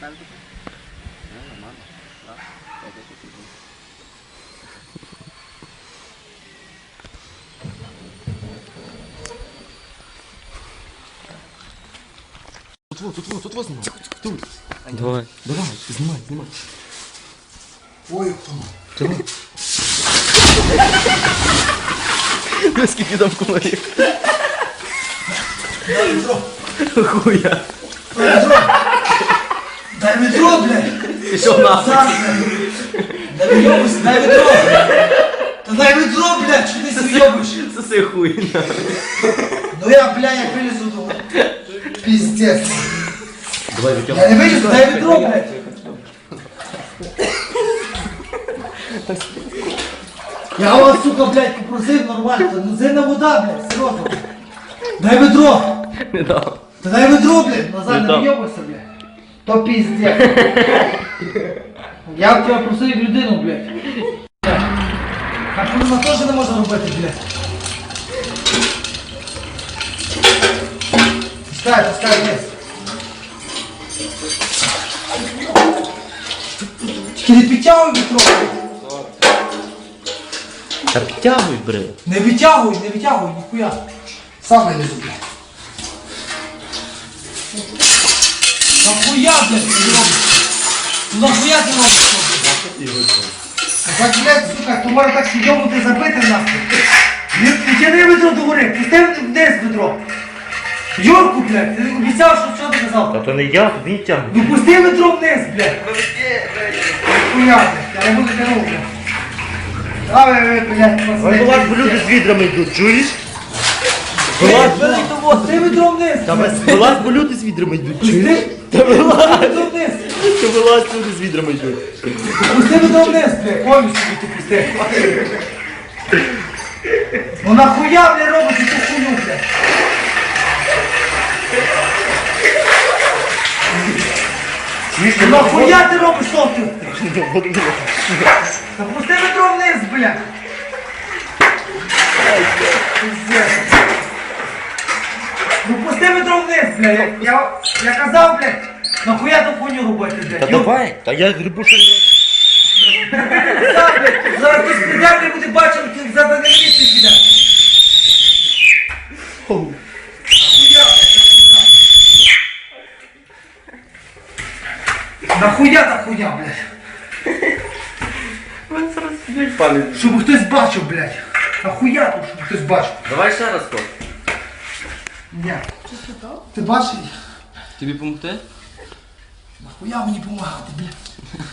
Так, так, так. Тут вот, тут вот, тут вот снимай. Тут. Давай. Давай, снимай, снимай. Ой, кто? Наскільки там комарів? Дай відро. Хуя. Дай відро. Дай відро, блядь. Пішов нахуй. Дай відро, дай відро. Та дай відро, блядь, що ти зйобиш? Соси хуй. Ну я, блядь, як вилізу до... Піздець. Давай Я витягай. не вилізу, дай відро, блядь. Я вас, сука, блядь, попросив нормально. Ну зина вода, блядь, серйозно. Дай відро. Не дав. Та дай ведро, блядь, назад Не не вйобайся, блядь. То пиздец. Я в тебе просив як людину, блядь. А курва теж не може робити, блядь. Пускай, пускай вниз. Тільки не підтягуй вітро. Та підтягуй, бри. Не витягуй, не витягуй, ніхуя. Сам вилізу, блядь. Нахуя, ти робиш? Нахуя ти робиш? Так, блядь, сука, то може так сидьому забити нахуй. Не тяни ведро до гори, пусти вниз ведро. Юрку, блядь, ти обіцяв, що що ти казав? Та то не я, то він тягне. Ну пусти ведро вниз, блядь. Нахуя, блядь, я не буду тянув, блядь. Давай, ви, блядь, пацани. була ж люди з відрами йдуть, чуєш? Бери того, вниз. Вилазь, бо люди з відрами йдуть, чуєш? Та вилазь, та вилазь, люди з відрами йдуть. Пусти ведро вниз, блядь, повністю ти пусти. Ну нахуя, блядь, робиш цю хуйню, блядь? Ну нахуя ти робиш хлопці? Та пусти ведро вниз, блядь. Пусти ведро вниз, блядь. Я, я, я казав, блядь, нахуя ту хуйню робити, блядь? Та Йо- давай, та я грибу, що блядь, Зараз хтось прийде, не буде бачити, ти за мене місце піде. Хуя, блядь, Нахуя та хуя, блядь? Щоб хтось бачив, блядь. Нахуя тут, щоб хтось бачив. Давай ще раз ход. Ні. Ти бачиш? Тобі помогти? Нахуя мені допомагати, блядь?